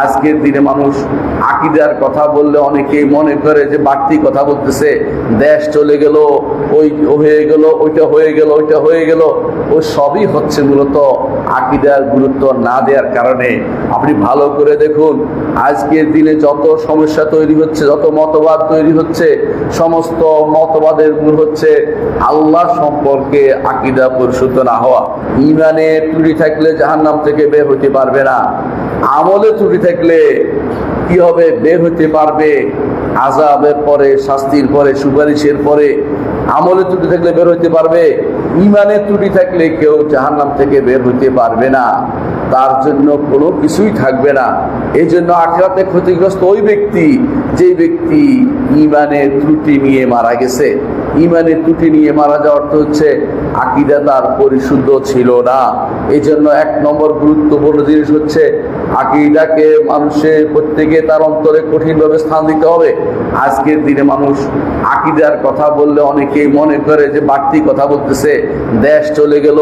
আজকের দিনে মানুষ আকিদার কথা বললে অনেকেই মনে করে যে বাড়তি কথা বলতেছে, দেশ চলে গেল, ওই হয়ে গেল, ওইটা হয়ে গেল, ওইটা হয়ে গেল। ও সবই হচ্ছে মূলত আকিদার গুরুত্ব না দেওয়ার কারণে। আপনি ভালো করে দেখুন, আজকের দিনে যত সমস্যা তৈরি হচ্ছে, যত মতবাদ তৈরি হচ্ছে, সমস্ত মতবাদের মূল হচ্ছে আল্লাহ সম্পর্কে আকিদা পরিশুদ্ধ না হওয়া। ইমানে ত্রুটি থাকলে জাহান্নাম থেকে বের হতে পারবে না। আমলে ত্রুটি থাকলে কি হবে? বের হতে পারবে। আজাবের পরে, শাস্তির পরে, সুপারিশের পরে আমলে ত্রুটি থাকলে বের হতে পারবে। ইমানের ত্রুটি থাকলে কেউ জাহান্নাম থেকে বের হতে পারবে না। তার জন্য কোনো কিছুই থাকবে না। এই জন্য আখেরাতে ক্ষতিগ্রস্ত ওই ব্যক্তি যে ব্যক্তি ইমানের ত্রুটি নিয়ে মারা গেছে। ইমানের ত্রুটি নিয়ে মারা যাওয়ার অর্থ হচ্ছে আকিদা তার পরিশুদ্ধ ছিল না। এই জন্য এক নম্বর গুরুত্বপূর্ণ জিনিস হচ্ছে আকিদাকে মানুষের প্রত্যেকে তার অন্তরে কঠিনভাবে স্থান দিতে হবে। আজকের দিনে মানুষ আকিদার কথা বললে অনেকেই মনে করে যে বাড়তি কথা বলতেছে, দেশ চলে গেল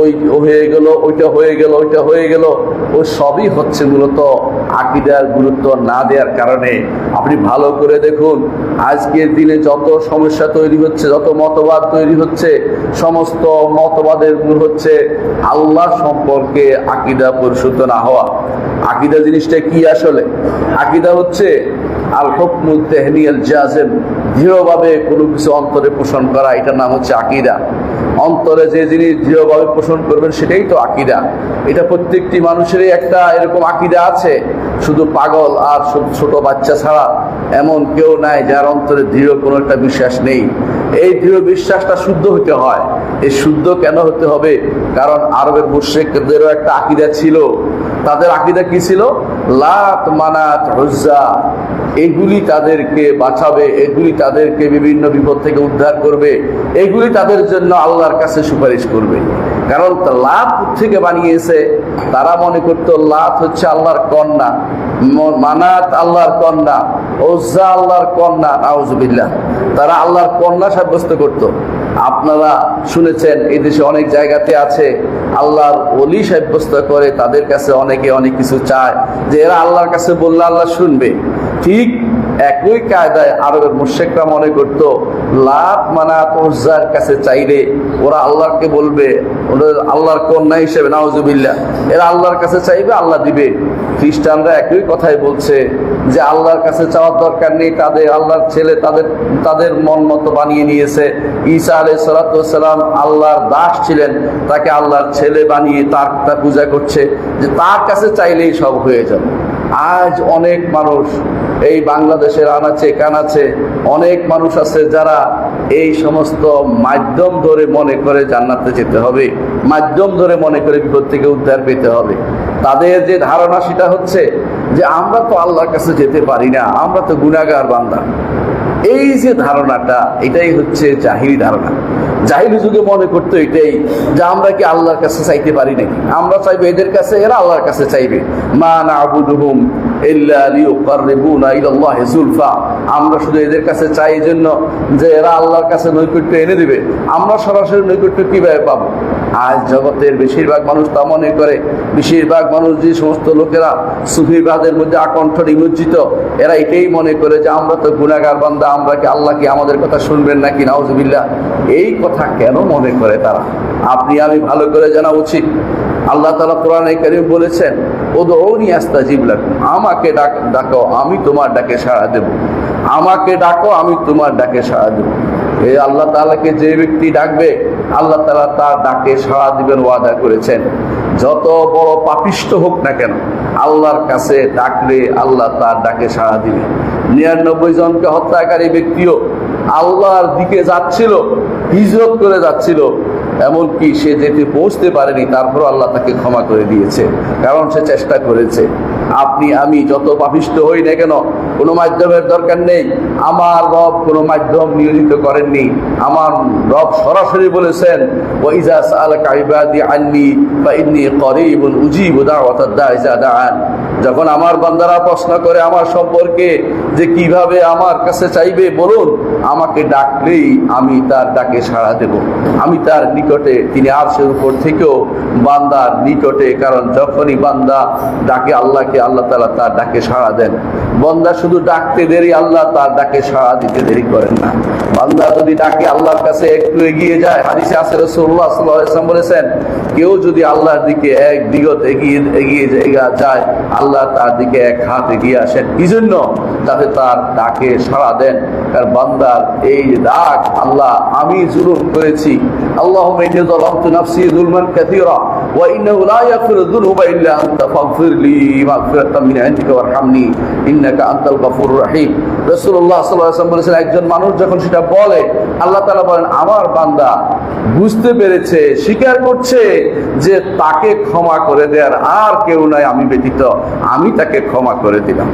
ওই হয়ে গেল, ওইটা হয়ে গেল, ওইটা হয়ে গেল। ও সবই হচ্ছে মূলত আকিদার গুরুত্ব না দেওয়ার কারণে। আপনি ভালো করে দেখুন, আজকের দিনে যত সমস্যা তৈরি হচ্ছে, যত মতবাদ তৈরি হচ্ছে, সমস্ত মতবাদের মূল হচ্ছে আল্লাহ সম্পর্কে আকিদা পরিশুদ্ধ না হওয়া। আকিদা জিনিসটা কি আসলে? আকিদা হচ্ছে আল হকমুল তেহনিয়াল জাজেম, দৃঢ়ভাবে কোনো কিছু অন্তরে পোষণ করা, এটার নাম হচ্ছে আকিদা। অন্তরে যে জিনিস দৃঢ়ভাবে পোষণ করবেন সেটাই তো আকিদা। এটা প্রত্যেকটি মানুষেরই একটা এরকম আকিদা আছে। শুধু পাগল আর ছোট বাচ্চা ছাড়া এমন কেউ নাই যার অন্তরে দৃঢ় কোনো একটা বিশ্বাস নেই। এই দৃঢ় বিশ্বাসটা শুদ্ধ হতে হয়। এই শুদ্ধ কেন হতে হবে? কারণ আরবের মুশ্রিকদেরও একটা আকিদা ছিল। তাদের আকিদা কি ছিল? লাত মানাত হজ্জা, এগুলি তাদেরকে বাঁচাবে, এগুলি তাদেরকে বিভিন্ন বিপদ থেকে উদ্ধার করবে, এগুলি তাদের জন্য আল্লাহর কাছে সুপারিশ করবে। কারণ লাভ থেকে বানিয়েছে, তারা মনে করতো লাভ হচ্ছে আল্লাহর কন্যা মানাত আল্লাহর কন্যা ওজ্জা আল্লাহর কন্যা, নাউজুবিল্লাহ। তারা আল্লাহর কন্যা সাব্যস্ত করত। আপনারা শুনেছেন, এই দেশে অনেক জায়গাতে আছে, আল্লাহর অলি সাব্যস্ত করে, তাদের কাছে অনেকে অনেক কিছু চায়, যে এরা আল্লাহর কাছে বললে আল্লাহ শুনবে। ঠিক একই কায়দায় আরবের মুর্শেকরা মনে করত, লাভ মানাত ওজ্জার কাছে চাইলে ওরা আল্লাহকে বলবে, ওদের আল্লাহর কন্যা হিসেবে, নাউজুবিল্লাহ, এরা আল্লাহর কাছে চাইবে, আল্লাহ দিবে। খ্রিস্টানরা একই কথাই বলছে যে আল্লাহর কাছে চাওয়ার দরকার নেই, তাদের আল্লাহর ছেলে তাদের তাদের মন মতো বানিয়ে নিয়েছে। ঈসা আলাই সালাতাম আল্লাহর দাস ছিলেন, তাকে আল্লাহর ছেলে বানিয়ে তার পূজা করছে, যে তার কাছে চাইলেই সব হয়ে যাবে। আজ অনেক মানুষ এই বাংলাদেশের আনাচে কানাচে অনেক মানুষ আছে যারা এই সমস্ত মাধ্যম ধরে মনে করে জান্নাতে যেতে হবে, মাধ্যম ধরে মনে করে বিপদ থেকে উদ্ধার পেতে হবে। তাদের যে ধারণা সেটা হচ্ছে যে আমরা তো আল্লাহর কাছে যেতে পারি না, আমরা তো গুণাগার বান্দা। এই যে ধারণাটা, এটাই হচ্ছে জাহিরি ধারণা। জাহিরি যুগে মনে করতো এটাই যে আমরা কি আল্লাহর কাছে চাইতে পারি নাকি? আমরা চাইব এদের কাছে, এরা আল্লাহর কাছে চাইবে। মা না আবুদুহুম আমরা শুধু এদের কাছে চাই এই জন্য যে এরা আল্লাহর কাছে নৈকট্য এনে দিবে। আমরা সরাসরি নৈকট্য কীভাবে পাবো? আজ জগতের বেশিরভাগ মানুষ তা মনে করে। বেশিরভাগ মানুষ যে সমস্ত লোকেরা সুফিবাদের মধ্যে আকণ্ঠ নিমজ্জিত, এরা এটাই মনে করে যে আমরা তো গুণাগার বান্দা, আমরা কি আল্লাহ কি আমাদের কথা শুনবেন নাকি? নাউজুবিল্লাহ। এই কথা কেন মনে করে তারা? আপনি আমি ভালো করে জানা উচিত। আল্লাহ তালা কোরআনে কারিম বলেছেন ও দৌনি আস্তা জিবলাক আমাকে ডাক ডাকো, আমি তোমার ডাকে সাড়া দেব। আমাকে ডাকো, আমি তোমার ডাকে সাড়া দেব। এই আল্লাহ তাআলাকে যে ব্যক্তি ডাকবে, আল্লাহ তাআলা তার ডাকে সাড়া দিবেন, ওয়াদা করেছেন। যত বড় পাপিষ্ট হোক না কেন, আল্লাহর কাছে ডাকলে আল্লাহ তার ডাকে সাড়া দিবে নিরানব্বই জনকে হত্যাকারী ব্যক্তিও আল্লাহর দিকে যাচ্ছিল, হিজরত করে যাচ্ছিল, এমনকি সে যেতে পৌঁছতে পারেনি তারপর আল্লাহ তাকে ক্ষমা করে দিয়েছে, কারণ সে চেষ্টা করেছে। আপনি, আমি যত পাপিষ্ট হই না কেন, কোনো মাধ্যমের দরকার নেই। আমার রব কোনো মাধ্যম নিয়োজিত করেননি। আমার রব সরাসরি বলেছেন, ওয়াইজা সাআলাকা ইবাদি আন্নি ফা ইন্নী করিবুন উজিবু দাআন। যখন আমার বান্দারা প্রশ্ন করে আমার সম্পর্কে যে কীভাবে আমার কাছে চাইবে, বলুন, আমাকে ডাকলেই আমি তার ডাকে সাড়া দেব। আমি তার নিকটে, তিনি আরশের উপর থেকেও বান্দার নিকটে, কারণ যখনই বান্দা ডাকে আল্লাহকে আল্লাহ তাআলা তার ডাকে সাড়া দেন। বান্দা শুধু ডাকতে দেরি, আল্লাহ তার ডাকে সাড়া দিতে দেরি করেন না। বান্দা যদি ডাকে, আল্লাহর কাছে একটু এগিয়ে যায়, হাদিসে রাসূলুল্লাহ সাল্লাল্লাহু বলেছেন, কেউ যদি আল্লাহর দিকে এক বিগত এগিয়ে এগিয়ে যায় আল্লাহ তার দিকে এক হাত এগিয়ে আসেন। কি জন্য? যাতে তার ডাকে সাড়া দেন। তার বান্দার এই ডাক, আল্লাহ, আমি জুলুম করেছি। আল্লাহ ইন্নী যালামতু নাফসি যুলমান কাসীরা। ইয়াগফিরু যুনুবা ইল্লা আনতা ফাগফির লি মাগফিরাতাম মিন ইনদিকা ওয়ারহামনি। ইন্নাকা আনতাল গফুরুর রহিম। রাসূলুল্লাহ সাল্লাল্লাহু আলাইহি ওয়াসাল্লাম বলেছেন, একজন মানুষ যখন সেটা বলে, আল্লাহ তাআলা বলেন, আমার বান্দা বুঝতে পেরেছে, স্বীকার করছে যে তাকে ক্ষমা করে দেওয়ার আর কেউ নাই, আমি ব্যতীত আমি তাকে ক্ষমা করে দিলাম।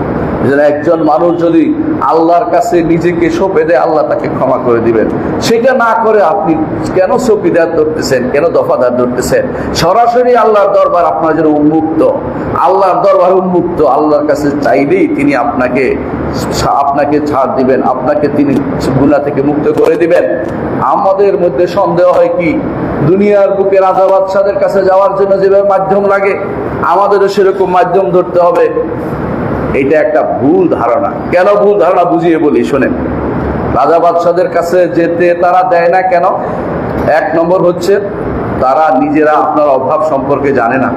একজন মানুষ যদি আল্লাহর কাছে নিজেকে সঁপে দেয়, আল্লাহ তাকে ক্ষমা করে দিবেন। সেটা না করে আপনি কেন চৌকিদার ধরতেছেন? কেন দফাদার ধরতেছেন? সরাসরি আল্লাহর দরবার আপনার জন্য উন্মুক্ত। আল্লাহর দরবার উন্মুক্ত। আল্লাহর কাছে চাইলেই তিনি আপনাকে আপনাকে ছাড় দিবেন। আপনাকে তিনি গুণা থেকে মুক্ত করে দিবেন। আমাদের মধ্যে সন্দেহ হয় কি? দুনিয়ার বুকে রাজা বাদশাদের কাছে যাওয়ার জন্য যেভাবে মাধ্যম লাগে, আমাদেরও সেরকম মাধ্যম ধরতে হবে। এটা একটা ভুল ধারণা। কেন ভুল ধারণা বুঝিয়ে বলি, শোনেন। রাজা বাদশাদের কাছে যেতে তারা দেয় না কেন? এক নম্বর হচ্ছে, তারা নিজেরা আপনার অভাব সম্পর্কে জানে না।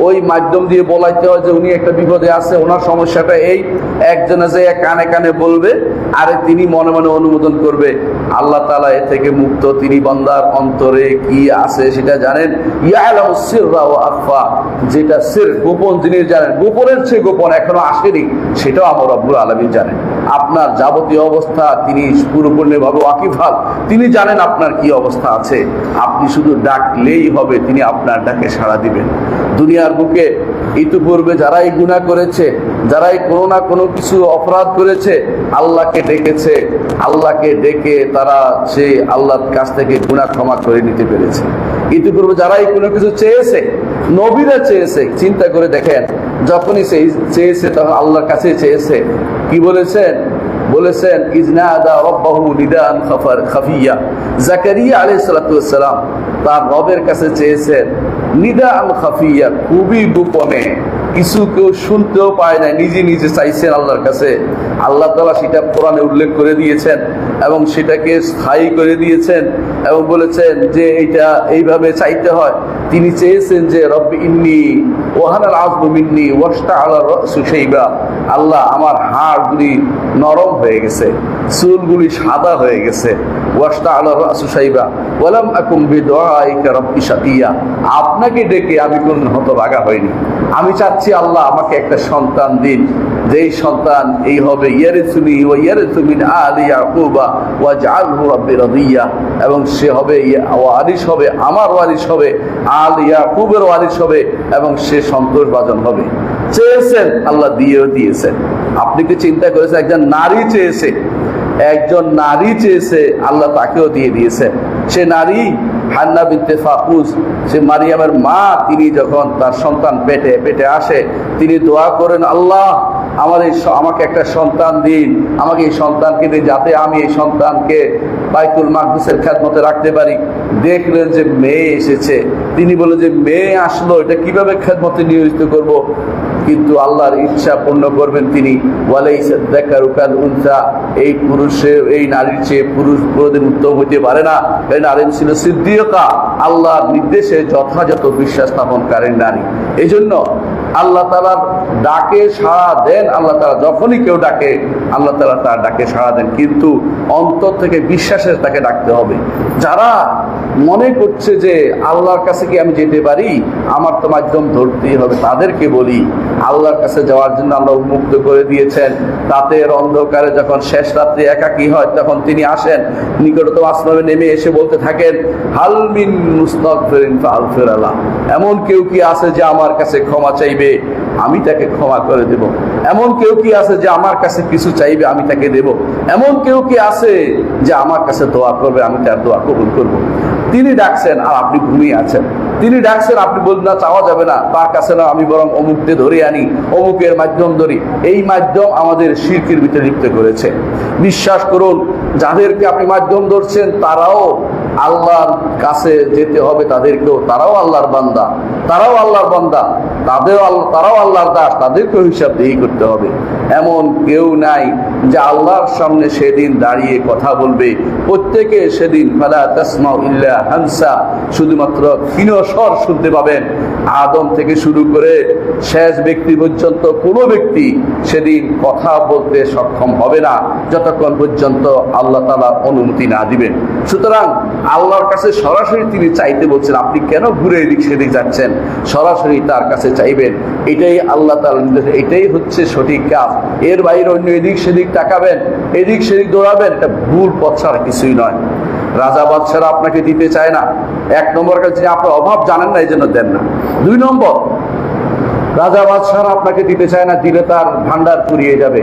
ওই মাধ্যম দিয়ে বলাইতে হয় যে উনি একটা বিপদে আছে, ওনার সমস্যাটা এই। একজনে যে কানে কানে বলবে, আরে তিনি মনে মনে অনুমোদন করবে। আল্লাহ তালা এ থেকে মুক্ত, তিনি বন্দার অন্তরে কি আছে সেটা জানেন? আখফা যেটা সির, গোপন জিনিস জানেন। গোপনের চেয়ে গোপন এখনও আসেনি, সেটাও আমার রব্বুল আলমী জানেন। আপনার যাবতীয় অবস্থা তিনি পুরোপূর্ণভাবে ওয়াকিফাল তিনি জানেন আপনার কি অবস্থা আছে। আপনি শুধু ডাকলেই হবে, তিনি আপনার ডাকে সাড়া দিবেন। দুনিয়ার বুকে ইতিপূর্বে যারাই গুণা করেছে, যারাই কোনো না কোনো কিছু অপরাধ করেছে, আল্লাহকে ডেকেছে, আল্লাহকে ডেকে তারা সে আল্লাহর কাছ থেকে গুণা ক্ষমা করে নিতে পেরেছে। ইতিপূর্বে যারাই কোনো কিছু চেয়েছে, নবীরা চেয়েছে, চিন্তা করে দেখেন, যখনই সে চেয়েছে তখন আল্লাহর কাছে চেয়েছে কি বলেছেন? বলেছেন, ইজনাদা রব্বাহু নিদান খাফার খাফিয়া। জাকারিয়া আলাইহিস সালাম তার রবের কাছে চেয়েছেন, নিদান খাফিয়া, খুবই গোপনে। কিছু কেউ শুনতেও পায় না নিজে নিজে চাইছেন আল্লাহর কাছে। আল্লাহ তালা সেটা কোরআনে উল্লেখ করে দিয়েছেন এবং সেটাকে স্থায়ী করে দিয়েছেন এবং বলেছেন যে এইটা এইভাবে চাইতে হয়। তিনি চেয়েছেন যে রব ইন্নি ওহানাল আজবু মিন্নি ওয়াস্তা আল্লাহ সুশৈবা আল্লাহ আমার হাড়গুলি নরম হয়ে গেছে, চুলগুলি সাদা হয়ে গেছে। ওয়াস্তা আল্লাহ সুশাইবা ওয়ালাম আকুম বিদুআইকা রব্বি শাকিয়া। আপনাকে ডেকে আমি কোন হতভাগা হইনি। আমি চাচ্ছি আল্লাহ আমাকে একটা সন্তান দিন। যেই সন্তান এই হবে, ইয়ারিসুনি রাদিয়া। এবং সে হবে, ওয়ারিস হবে, আমার ওয়ারিস হবে, আল ইয়াকুবের ওয়ারিস হবে, এবং সে সন্তোষভাজন হবে। চেয়েছেন, আল্লাহ দিয়েও দিয়েছেন। আপনি কি চিন্তা করেছেন, একজন নারী চেয়েছে? একজন নারী চেয়েছে, আল্লাহ তাকেও দিয়ে দিয়েছেন। সে নারী, হান্না বিনতে সে মারিয়ামের মা, তিনি যখন তার সন্তান পেটে পেটে আসে, তিনি দোয়া করেন, আল্লাহ স- আমাকে একটা সন্তান দিন। আমাকে এই সন্তানকে দিন যাতে আমি এই সন্তানকে বাইতুল মাকদুসের খ্যাতমতে রাখতে পারি। দেখলেন যে মেয়ে এসেছে। তিনি বলে যে, মেয়ে আসলো, এটা কীভাবে খেদমতে নিয়োজিত করব? কিন্তু আল্লাহর ইচ্ছা পূর্ণ করবেন তিনি। উনসা। এই পুরুষের এই নারীর চেয়ে পুরুষ কোনোদিন উত্তম হইতে পারে না। এই নারী ছিল সিদ্দিকা আল্লাহর নির্দেশে যথাযথ বিশ্বাস স্থাপনকারী নারী। এই জন্য আল্লাহ তালার ডাকে সাড়া দেন, আল্লাহ তালা যখনই কেউ ডাকে, আল্লাহ তালা তার ডাকে সাড়া দেন। কিন্তু অন্তর থেকে বিশ্বাসের তাকে ডাকতে হবে। যারা মনে করছে যে আল্লাহর কাছে কি আমি যেতে পারি, আমার তো মাধ্যম ধরতেই হবে, তাদেরকে বলি, আল্লাহর কাছে যাওয়ার জন্য আল্লাহ উন্মুক্ত করে দিয়েছেন। রাতের অন্ধকারে যখন শেষ রাত্রে একাকী হয়, তখন তিনি আসেন, নিকটতম আসমানে নেমে এসে বলতে থাকেন হালমিন মুস্তাগফিরিন ফাগফির আল্লাহ এমন কেউ কি আছে যে আমার কাছে ক্ষমা চাইবে? আমি তাকে ক্ষমা করে দেব। এমন কেউ কি আছে যে আমার কাছে কিছু চাইবে, আমি তাকে দেব? এমন কেউ কি আছে যে আমার কাছে দোয়া করবে, আমি তার দোয়া কবুল করব। তিনি ডাকছেন, আর আপনি ঘুমিয়ে আছেন। তিনি ডাকছেন, আপনি বলবেন না, চাওয়া যাবে না। তার কাছে না, আমি বরং অমুককে ধরে আনি, অমুকের মাধ্যম ধরি। এই মাধ্যম আমাদের শিরকির ভিতরে লিপ্ত করেছে। বিশ্বাস করুন, যাদেরকে আপনি মাধ্যম ধরছেন, তারাও আল্লাহর কাছে যেতে হবে তাদেরকেও, তারাও আল্লাহর বান্দা, তারাও আল্লাহর বান্দা, তাদেরও আল্লাহ তারাও আল্লাহর দাস, তাদেরকেও হিসাব দিয়েই করতে হবে। এমন কেউ নাই যে আল্লাহর সামনে সেদিন দাঁড়িয়ে কথা বলবে। প্রত্যেকে সেদিন, ফালা তাসমাউ ইল্লা হানসা শুধুমাত্র ক্ষীণ স্বর শুনতে পাবেন। আদম থেকে শুরু করে শেষ ব্যক্তি পর্যন্ত কোনো ব্যক্তি সেদিন কথা বলতে সক্ষম হবে না, যতক্ষণ পর্যন্ত আল্লাহ তালার অনুমতি না দিবেন। সুতরাং আল্লাহর কাছে সরাসরি তিনি চাইতে বলছেন, আপনি কেন ঘুরে এদিক সেদিক যাচ্ছেন? সরাসরি তার কাছে চাইবেন। এটাই আল্লাহ তার নির্দেশ, এটাই হচ্ছে সঠিক কাজ। এর বাইরে অন্য এদিক সেদিক তাকাবেন, এদিক সেদিক দৌড়াবেন, এটা ভুল পথ ছাড়া কিছুই নয়। রাজা বাদশারা আপনাকে দিতে চায় না। এক নম্বর কাছে আপনার অভাব জানেন না এই জন্য দেন না। দুই নম্বর রাজা বাদশাহ আপনাকে দিতে চায় না, দিলে তার ভান্ডার পুড়িয়ে যাবে।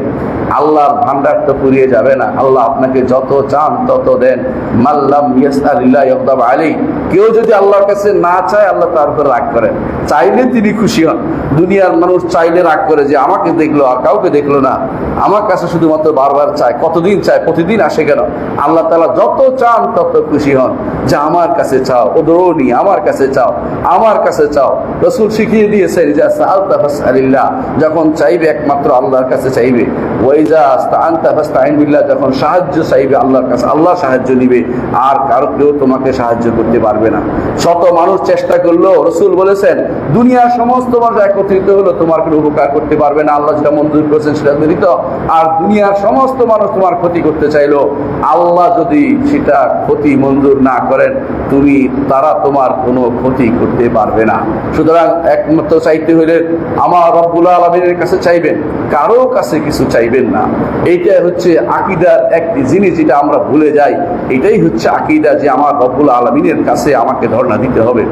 আল্লাহর ভান্ডার তো পুড়িয়ে যাবে না। আল্লাহ আপনাকে যত চান তত দেন। মাল্লাম ইয়াকদাব আলী কেউ যদি আল্লাহর কাছে না চায়, আল্লাহ তার উপর রাগ করেন চাইলে তিনি খুশি হন। দুনিয়ার মানুষ চাইলে রাগ করে যে, আমাকে দেখল আর কাউকে দেখল না। আমার কাছে শুধুমাত্র বারবার চায়। কতদিন চায়? প্রতিদিন আসে কেন? আল্লাহ তালা যত চান তত খুশি হন। যে আমার কাছে চাও ওদরণি আমার কাছে চাও, আমার কাছে চাও। রসুল শিখিয়ে দিয়েছেন যখন চাইবে, একমাত্র আল্লাহর কাছে চাইবে। ওয়াইজা আস্তাআনতা ফাস্তাইন বিল্লাহ, যখন সাহায্য চাইবে আল্লাহর কাছে, আল্লাহ সাহায্য নিবে। আর কারও কেউ তোমাকে সাহায্য করতে পারবে না। শত মানুষ চেষ্টা করল, রসুল বলেছেন দুনিয়ার সমস্ত মানুষ একত্রিত হলো, তোমার কোনো উপকার করতে পারবে না। আল্লাহ যেটা মঞ্জুর করেছেন সেটা মিলিত আর দুনিয়ার সমস্ত মানুষ তোমার ক্ষতি করতে চাইলো। আল্লাহ যদি সেটা ক্ষতি মঞ্জুর না করেন, তুমি, তারা তোমার কোনো ক্ষতি করতে পারবে না। সুতরাং একমাত্র চাইতে হলে আমার রব্বুল আলমিনের কাছে চাইবেন, কারও কাছে কিছু চাইবেন না। এইটা হচ্ছে আকিদার একটি জিনিস যেটা আমরা ভুলে যাই। এটাই হচ্ছে আকিদা যে আমার রব্বুল আলমিনের কাছে আমাকে ধর্ণা দিতে হবে।